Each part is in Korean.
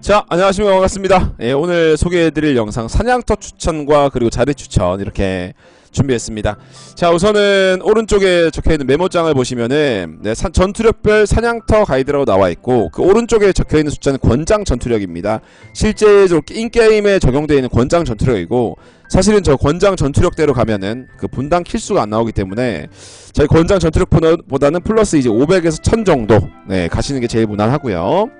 자, 안녕하십니까. 반갑습니다. 예, 오늘 소개해드릴 영상 사냥터 추천과 그리고 자리 추천 이렇게 준비했습니다. 자, 우선은 오른쪽에 적혀있는 메모장을 보시면은 네, 사- 전투력별 사냥터 가이드라고 나와 있고 그 오른쪽에 적혀있는 숫자는 권장 전투력입니다. 실제적으로 인게임에 적용되어 있는 권장 전투력이고 사실은 저 권장 전투력대로 가면은 그 분당 킬수가 안 나오기 때문에 저희 권장 전투력보다는 플러스 이제 500에서 1000 정도 네, 가시는 게 제일 무난하고요.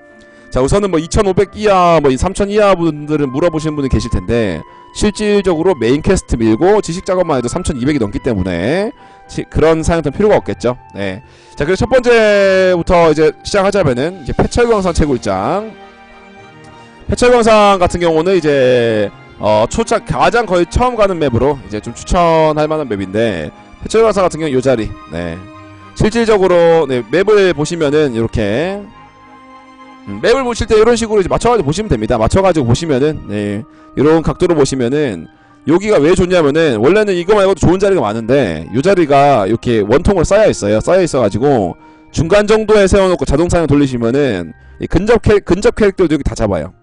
자 우선은 뭐 2500 이하 뭐 3000 이하 분들은 물어보시는 분이 계실 텐데 실질적으로 메인 퀘스트 밀고 지식 작업만 해도 3200이 넘기 때문에 시- 그런 사양은 필요가 없겠죠. 네. 자 그래서 첫 번째부터 이제 시작하자면은 이제 패철광산 채굴장. 패철광산 같은 경우는 이제 어 초창 가장 거의 처음 가는 맵으로 이제 좀 추천할 만한 맵인데 패철광산 같은 경우 요 자리. 네. 실질적으로 네, 맵을 보시면은 이렇게 음, 맵을 보실 때 이런 식으로 이제 맞춰가지고 보시면 됩니다. 맞춰가지고 보시면은 네 이런 각도로 보시면은 여기가 왜 좋냐면은 원래는 이거 말고도 좋은 자리가 많은데 이 자리가 이렇게 원통으로 쌓여 있어요. 쌓여 있어가지고 중간 정도에 세워놓고 자동 사냥 돌리시면은 이 근접 캐 근접 캐릭터도 여기 다 잡아요.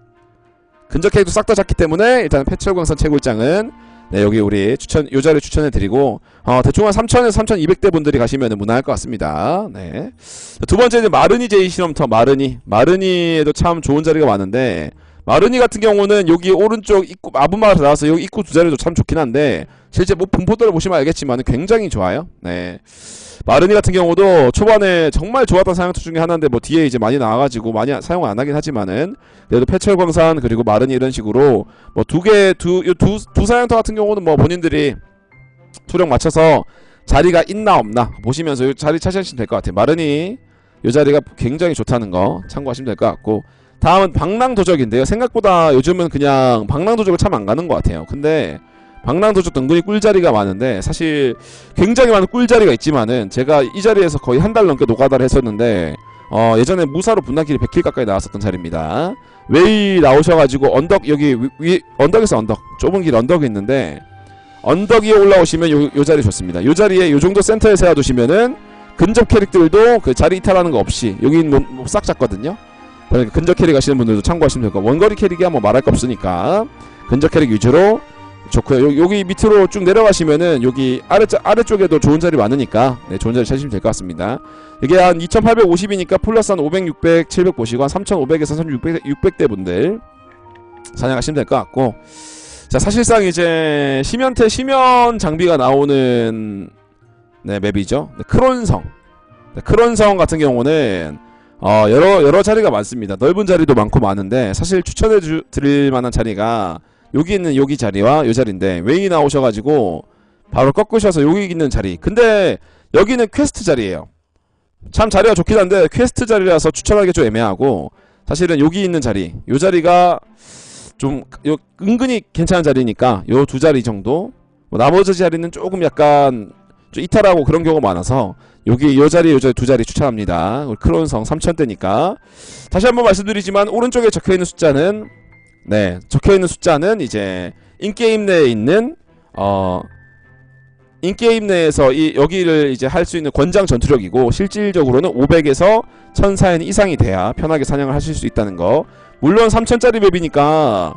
근접 캐릭터 싹 다 잡기 때문에 일단 패철광산 채굴장은 네 여기 우리 추천 요 자리 추천해 드리고 어 대충 한 3,000에서 3,200대 분들이 가시면은 무난할 것 같습니다. 네. 자, 두 번째는 마르니 제이 실험터 마르니 마르니에도 참 좋은 자리가 많은데 마르니 같은 경우는 여기 오른쪽 입구 아부마을 나와서 여기 입구 두 자리도 참 좋긴 한데 실제 뭐 분포도를 보시면 알겠지만 굉장히 좋아요. 네. 마르니 같은 경우도 초반에 정말 좋았던 사양터 중에 하나인데 뭐 뒤에 이제 많이 나와가지고 많이 사용 안 하긴 하지만은 그래도 패철광산 그리고 마르니 이런 식으로 뭐 두 개 두두두 사양터 같은 경우는 뭐 본인들이 투력 맞춰서 자리가 있나 없나 보시면서 이 자리 차지하시면 될 것 같아요. 마르니 이 자리가 굉장히 좋다는 거 참고하시면 될 것 같고 다음은 방랑도적인데요. 생각보다 요즘은 그냥 방랑도적을 참 안 가는 것 같아요. 근데 방랑도적도 은근히 꿀자리가 많은데 사실 굉장히 많은 꿀자리가 있지만은 제가 이 자리에서 거의 한 달 넘게 노가다를 했었는데 어 예전에 무사로 분단길이 100킬 가까이 나왔었던 자리입니다. 웨이 나오셔가지고 언덕 여기 위, 위 언덕에서 언덕 좁은 길 언덕이 있는데 언덕 위에 올라오시면 요, 요 자리 좋습니다. 요 자리에 요 정도 센터에 세워두시면은 근접 캐릭들도 그 자리 이탈하는 거 없이 여기는 뭐, 뭐싹 잡거든요. 그러니까 근접 캐릭 하시는 분들도 참고하시면 될 거고 원거리 캐릭이야 뭐 말할 거 없으니까 근접 캐릭 위주로 좋고요. 요, 여기 밑으로 쭉 내려가시면은 여기 아래 아래쪽에도 좋은 자리 많으니까 네, 좋은 자리 찾으시면 될 것 같습니다. 이게 한 2,850이니까 플러스 한 500, 600, 700 보시고 한 3,500에서 3,600 600대 분들 사냥하시면 될 것 같고 자 사실상 이제 심연태 심연 장비가 나오는 네 맵이죠. 네, 크론성 네, 크론성 같은 경우는 어 여러 여러 자리가 많습니다. 넓은 자리도 많고 많은데 사실 추천해 주, 드릴 만한 자리가 여기 있는 여기 자리와 요 자리인데 웨이 나오셔가지고 바로 꺾으셔서 여기 있는 자리. 근데 여기는 퀘스트 자리예요. 참 자리가 좋긴 한데 퀘스트 자리라서 추천하기 좀 애매하고 사실은 여기 있는 자리, 요 자리가 좀 요, 은근히 괜찮은 자리니까 요 두 자리 정도. 뭐 나머지 자리는 조금 약간 좀 이탈하고 그런 경우가 많아서 여기 요 자리 요 자리 두 자리 추천합니다. 크론성 3천대니까 다시 한번 말씀드리지만 오른쪽에 적혀 있는 숫자는 네 적혀 있는 숫자는 이제 인게임 내에 있는 어 인게임 내에서 이 여기를 이제 할 수 있는 권장 전투력이고 실질적으로는 500에서 1000사인 이상이 돼야 편하게 사냥을 하실 수 있다는 거. 물론 3000짜리 맵이니까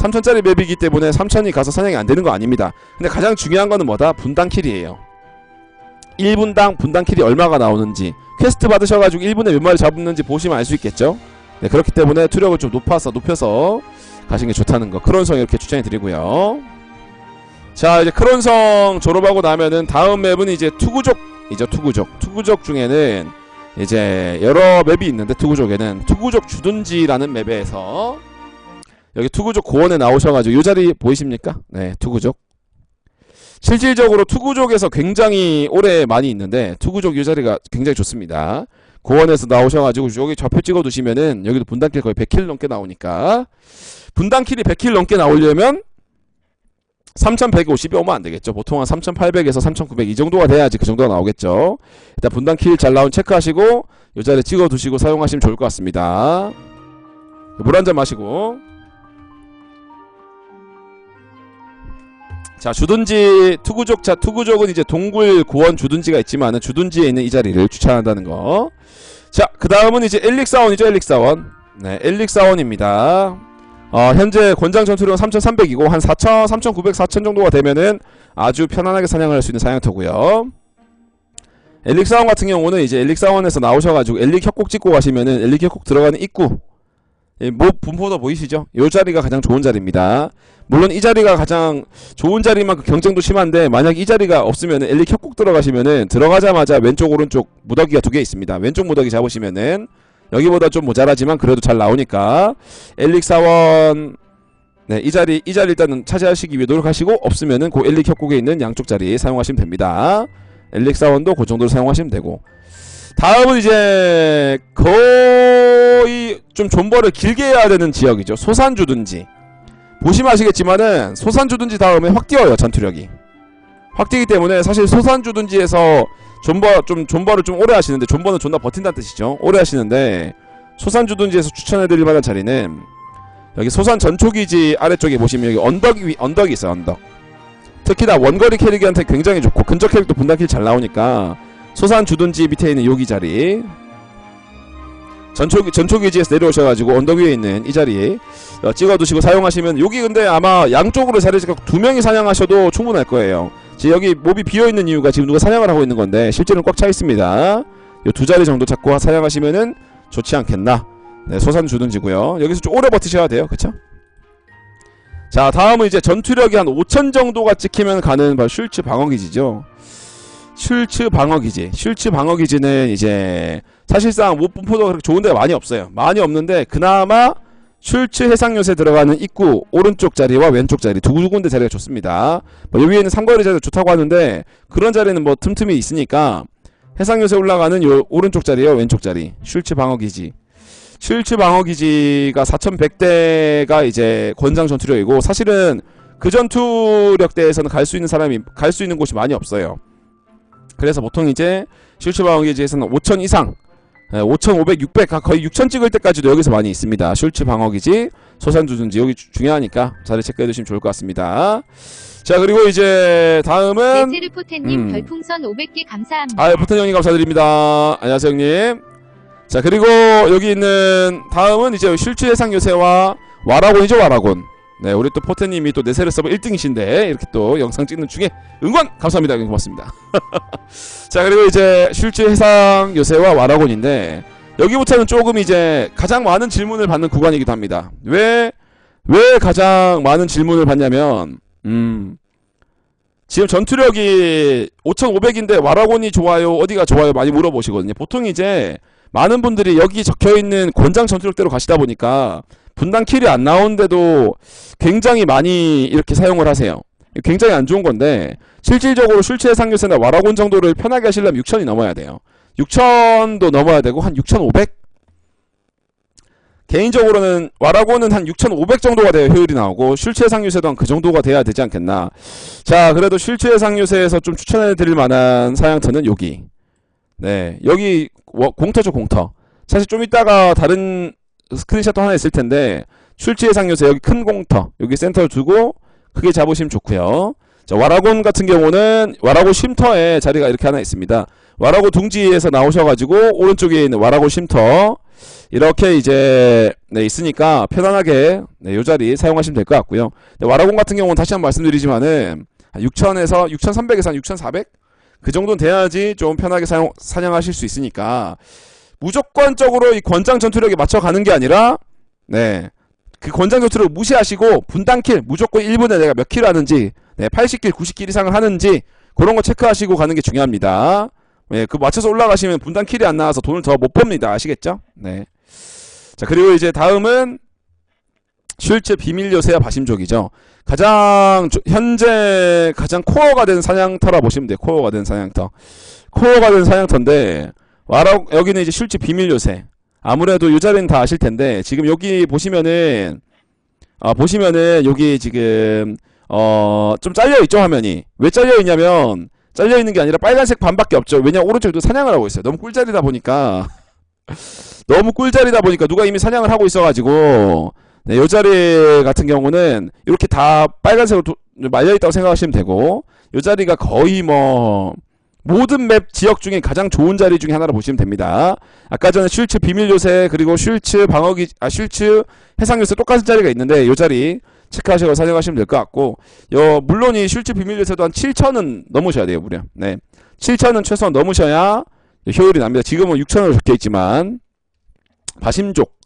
3000짜리 맵이기 때문에 3000이 가서 사냥이 안 되는 거 아닙니다. 근데 가장 중요한 거는 뭐다? 분당 킬이에요. 1분당 분당 킬이 얼마가 나오는지 퀘스트 받으셔가지고 1분에 몇 마리 잡는지 보시면 알 수 있겠죠? 네, 그렇기 때문에 투력을 좀 높아서 높여서 가시는 게 좋다는 거 크론성 이렇게 추천해 드리고요. 자 이제 크론성 졸업하고 나면은 다음 맵은 이제 투구족이죠 투구족 투구족 중에는 이제 여러 맵이 있는데 투구족에는 투구족 주둔지라는 맵에서 여기 투구족 고원에 나오셔가지고 요 자리 보이십니까? 네 투구족 실질적으로 투구족에서 굉장히 오래 많이 있는데 투구족 요 자리가 굉장히 좋습니다 고원에서 나오셔가지고 여기 좌표 찍어 두시면은 여기도 분단킬 거의 100킬 넘게 나오니까 분단킬이 100킬 넘게 나오려면 3150이 오면 안 되겠죠. 보통 한 3800에서 3900 이 정도가 돼야지 그 정도가 나오겠죠. 일단 분단 킬잘 나온 체크하시고 요 자리에 찍어 두시고 사용하시면 좋을 것 같습니다. 물 한 잔 마시고 자 주둔지 투구족 자 투구족은 이제 동굴 고원 주둔지가 있지만은 주둔지에 있는 이 자리를 추천한다는 거. 자 그 다음은 이제 엘릭사원이죠 엘릭사원. 네, 엘릭사원입니다. 어, 현재 권장 전투력은 3,300이고 한 4,000, 3,900, 4,000 정도가 되면은 아주 편안하게 사냥을 할 수 있는 사냥터고요. 엘릭사원 같은 경우는 이제 엘릭사원에서 나오셔가지고 엘릭 협곡 찍고 가시면은 엘릭 협곡 들어가는 입구 이뭐 분포도 보이시죠? 요 자리가 가장 좋은 자리입니다. 물론 이 자리가 가장 좋은 자리만큼 경쟁도 심한데 만약 이 자리가 없으면은 엘릭 협곡 들어가시면은 들어가자마자 왼쪽 오른쪽 무더기가 두 개 있습니다. 왼쪽 무더기 잡으시면은 여기보다 좀 모자라지만 그래도 잘 나오니까 엘릭 사원 네, 이 자리 이 자리 일단은 차지하시기 위해 노력하시고 없으면은 그 엘릭 협곡에 있는 양쪽 자리 사용하시면 됩니다. 엘릭 사원도 그 정도로 사용하시면 되고 다음은 이제 거의 좀 존버를 길게 해야 되는 지역이죠. 소산주든지 보시면 아시겠지만은 소산주든지 다음에 확 뛰어요 전투력이 확 뛰기 때문에 사실 소산주든지에서 존버 좀 존버를 좀 오래 하시는데 존버는 존나 버틴다는 뜻이죠. 오래 하시는데 소산주든지에서 추천해드릴 만한 자리는 여기 소산 전초기지 아래쪽에 보시면 여기 언덕 위 언덕이 있어요. 언덕. 특히나 원거리 캐릭한테 굉장히 좋고 근접 캐릭도 분단 킬 잘 나오니까 소산 주든지 밑에 있는 여기 자리 전초 전초기지에서 내려오셔가지고 언덕 위에 있는 이 자리 어, 찍어두시고 사용하시면 여기 근데 아마 양쪽으로 자리 두 명이 사냥하셔도 충분할 거예요. 지금 여기 몹이 비어 있는 이유가 지금 누가 사냥을 하고 있는 건데 실제는 꽉 차 있습니다. 요 두 자리 정도 잡고 사냥하시면은 좋지 않겠나. 네, 소산 주든지고요. 여기서 좀 오래 버티셔야 돼요. 그쵸? 자, 다음은 이제 전투력이 한 5천 정도가 찍히면 가는 바로 슐츠 방어기지죠. 슐츠 방어기지. 슐츠 방어기지는 이제 사실상 못분포도 그렇게 좋은 데가 많이 없어요. 많이 없는데 그나마 슐츠 해상요새 들어가는 입구 오른쪽 자리와 왼쪽 자리 두 군데 자리가 좋습니다. 뭐 여기 있는 상거리 자리도 좋다고 하는데 그런 자리는 뭐 틈틈이 있으니까 해상요새 올라가는 요 오른쪽 자리와 왼쪽 자리 슐츠 방어기지. 슐츠 방어기지가 4100대가 이제 권장 전투력이고 사실은 그 전투력대에서는 갈 수 있는 사람이 갈 수 있는 곳이 많이 없어요. 그래서 보통 이제 슐츠 방어기지에서는 5000 이상 5,500, 600, 거의 6,000 찍을 때까지도 여기서 많이 있습니다. 슐츠 방어기지, 소산주든지 여기 주- 중요하니까 자리 체크해 두시면 좋을 것 같습니다. 자, 그리고 이제 다음은 네체르포텐님 음. 별풍선 500개 감사합니다. 아, 포텐 형님 감사드립니다. 안녕하세요, 형님. 자, 그리고 여기 있는 다음은 이제 슐츠 해상 요새와 와라곤이죠, 와라곤. 네, 우리 또 포텐님이 또 네세르 서버 1등이신데 이렇게 또 영상 찍는 중에 응원 감사합니다, 고맙습니다. 자, 그리고 이제 슐츠 해상 요새와 와라곤인데 여기부터는 조금 이제 가장 많은 질문을 받는 구간이기도 합니다. 왜, 왜 가장 많은 질문을 받냐면, 음, 지금 전투력이 5,500인데 와라곤이 좋아요, 어디가 좋아요 많이 물어보시거든요. 보통 이제 많은 분들이 여기 적혀 있는 권장 전투력대로 가시다 보니까 분당 킬이 안 나오는데도 굉장히 많이 이렇게 사용을 하세요. 굉장히 안 좋은 건데 실질적으로 슐츠의 상교세나 와라곤 정도를 편하게 하시려면 6천이 넘어야 돼요. 6천도 넘어야 되고 한 6,500? 개인적으로는 와라곤은 한6,500 정도가 돼야 효율이 나오고 슐츠의 상유세도 한 그 정도가 돼야 되지 않겠나. 자, 그래도 슐츠의 상유세에서 좀 추천해 드릴 만한 사양터는 여기. 네, 여기 워- 공터죠, 공터. 사실 좀 이따가 다른 스크린샷도 하나 있을 텐데 슐츠의 상유세 여기 큰 공터 여기 센터를 두고 크게 잡으시면 좋고요. 자, 와라곤 같은 경우는 와라곤 쉼터에 자리가 이렇게 하나 있습니다. 와라곤 둥지에서 나오셔가지고 오른쪽에 있는 와라곤 쉼터 이렇게 이제 네, 있으니까 편안하게 네, 요 자리 사용하시면 될 것 같고요. 네, 와라곤 같은 경우는 다시 한번 말씀드리지만은 6천에서 6,300에서 한 6,400? 그 정도는 돼야지 좀 편하게 사용, 사냥하실 수 있으니까 무조건적으로 이 권장 전투력에 맞춰가는 게 아니라 네. 그 권장 전투를 무시하시고 분단킬 무조건 1분에 내가 몇 킬 하는지 네, 80킬, 90킬 이상을 하는지 그런 거 체크하시고 가는 게 중요합니다. 네, 그 맞춰서 올라가시면 분단 킬이 안 나와서 돈을 더 못 법니다. 아시겠죠? 네. 자, 그리고 이제 다음은 슐츠 비밀 요새와 바심족이죠. 가장 조- 현재 가장 코어가 된 사냥터라 보시면 돼요. 코어가 된 사냥터. 코어가 된 사냥터인데 와라 여기는 이제 슐츠 비밀 요새. 아무래도 이 자리는 다 아실 텐데 지금 여기 보시면은 아 보시면은 여기 지금 어 좀 잘려 있죠 화면이. 왜 잘려 있냐면 잘려 있는 게 아니라 빨간색 반밖에 없죠. 왜냐 오른쪽도 사냥을 하고 있어요. 너무 꿀자리다 보니까. 너무 꿀자리다 보니까 누가 이미 사냥을 하고 있어가지고. 네, 요 자리 같은 경우는 이렇게 다 빨간색으로 도- 말려 있다고 생각하시면 되고 요 자리가 거의 뭐 모든 맵 지역 중에 가장 좋은 자리 중에 하나로 보시면 됩니다. 아까 전에 쉴츠 비밀 요새 그리고 쉴츠 방어기 아 쉴츠 해상 요새 똑같은 자리가 있는데 요 자리 체크하시고 사용하시면 될 것 같고 요 물론 이 쉴츠 비밀 요새도 한 7천은 넘으셔야 돼요 무려. 네. 7천은 최소한 넘으셔야 효율이 납니다. 지금은 6천으로 적혀 있지만 바심족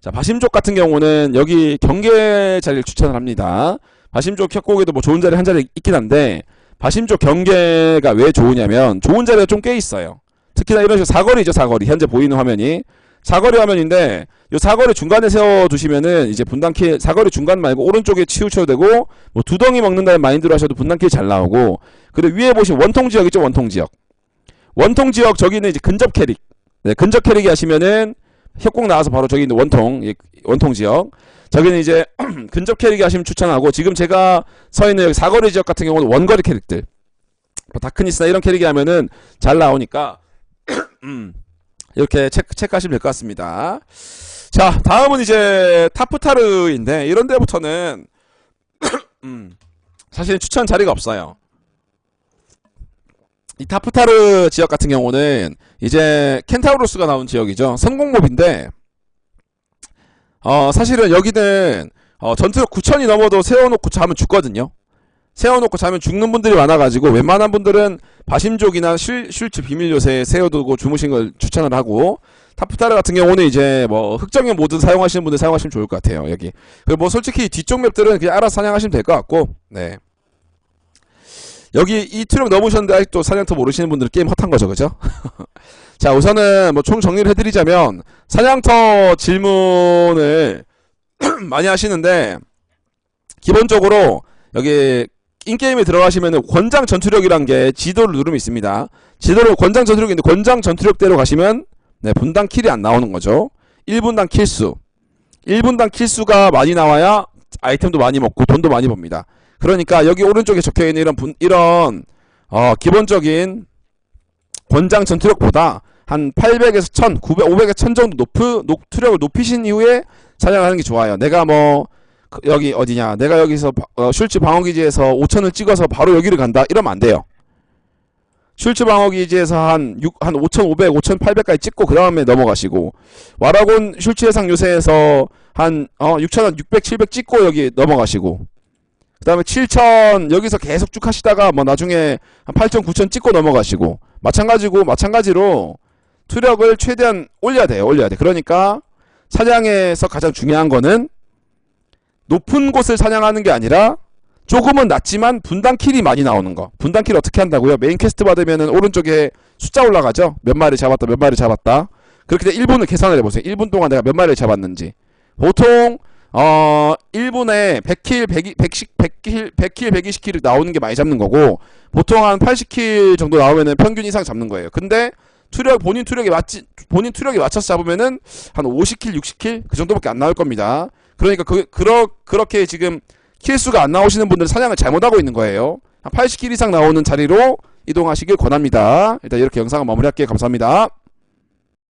자 바심족 같은 경우는 여기 경계 자리를 추천을 합니다. 바심족 협곡에도 뭐 좋은 자리 한 자리 있긴 한데 바심족 경계가 왜 좋으냐면 좋은 자리가 좀 꽤 있어요. 특히나 이런 식으로 사거리죠 사거리. 현재 보이는 화면이. 사거리 화면인데 요 사거리 중간에 세워 두시면은 이제 분단킬 사거리 중간 말고 오른쪽에 치우쳐도 되고 뭐 두덩이 먹는다는 마인드로 하셔도 분단킬 잘 나오고. 그리고 위에 보시면 원통 지역 있죠 원통 지역. 원통 지역 저기는 이제 근접 캐릭. 네, 근접 캐릭이 하시면은 협곡 나와서 바로 저기 있는 원통 예, 원통 지역 저기는 이제 근접 캐릭이 하시면 추천하고 지금 제가 서 있는 여기 사거리 지역 같은 경우는 원거리 캐릭들 뭐 다크니스나 이런 캐릭이 하면은 잘 나오니까 음, 이렇게 체크, 체크하시면 될 것 같습니다. 자, 다음은 이제 타프타르인데 이런 데부터는 음, 사실 추천 자리가 없어요. 이 타프타르 지역 같은 경우는 이제 켄타우로스가 나온 지역이죠. 성공몹인데 어, 사실은 여기는 어, 전투력 9천이 넘어도 세워놓고 자면 죽거든요. 세워놓고 자면 죽는 분들이 많아가지고 웬만한 분들은 바심족이나 실, 실츠 비밀 요새에 세워두고 주무신 걸 추천을 하고 타프타르 같은 경우는 이제 뭐 흑정형 모드 사용하시는 분들 사용하시면 좋을 것 같아요 여기. 그리고 뭐 솔직히 뒤쪽 맵들은 그냥 알아서 사냥하시면 될 것 같고 네. 여기 이 트럭 넘으셨는데 아직도 사냥터 모르시는 분들 게임 헛한 거죠 그죠 자 우선은 뭐 총 정리를 해드리자면 사냥터 질문을 많이 하시는데 기본적으로 여기 인게임에 들어가시면은 권장 전투력이란 게 지도를 누르면 있습니다. 지도를 권장 전투력인데 권장 전투력대로 가시면 네, 분당 킬이 안 나오는 거죠. 1분당 킬수. 1분당 킬수가 많이 나와야 아이템도 많이 먹고 돈도 많이 법니다. 그러니까 여기 오른쪽에 적혀 있는 이런 분 이런 어, 기본적인 권장 전투력보다 한 800에서 1000, 900, 500에서 1000 정도 높은 높, 투력을 높이신 이후에 사냥하는 게 좋아요. 내가 뭐 그, 여기 어디냐. 내가 여기서 바- 어, 슐츠 방어기지에서 5천을 찍어서 바로 여기를 간다. 이러면 안 돼요. 슐츠 방어기지에서 한, 6, 한 5,500, 5,800까지 찍고 그 다음에 넘어가시고. 와라곤 슐츠 해상 요새에서 한 어, 6,000원, 600, 700 찍고 여기 넘어가시고. 그 다음에 7,000 여기서 계속 쭉 하시다가 뭐 나중에 한 8,000, 9,000 찍고 넘어가시고. 마찬가지고 마찬가지로 투력을 최대한 올려야 돼요 올려야 돼 그러니까 사냥에서 가장 중요한 거는 높은 곳을 사냥하는 게 아니라 조금은 낮지만 분당 킬이 많이 나오는 거. 분당 킬 어떻게 한다고요? 메인 퀘스트 받으면은 오른쪽에 숫자 올라가죠? 몇 마리 잡았다, 몇 마리 잡았다. 그렇게 돼 1분을 계산을 해보세요. 1분 동안 내가 몇 마리를 잡았는지. 보통, 어, 1분에 100킬, 100, 100씩, 100킬, 100킬, 120킬 나오는 게 많이 잡는 거고, 보통 한 80킬 정도 나오면은 평균 이상 잡는 거예요. 근데, 투력, 본인 투력에 맞지, 본인 투력에 맞춰서 잡으면은 한 50킬, 60킬? 그 정도밖에 안 나올 겁니다. 그러니까 그, 그러, 그렇게 지금 킬수가 안 나오시는 분들은 사냥을 잘못하고 있는 거예요. 한 80킬 이상 나오는 자리로 이동하시길 권합니다. 일단 이렇게 영상을 마무리할게요. 감사합니다.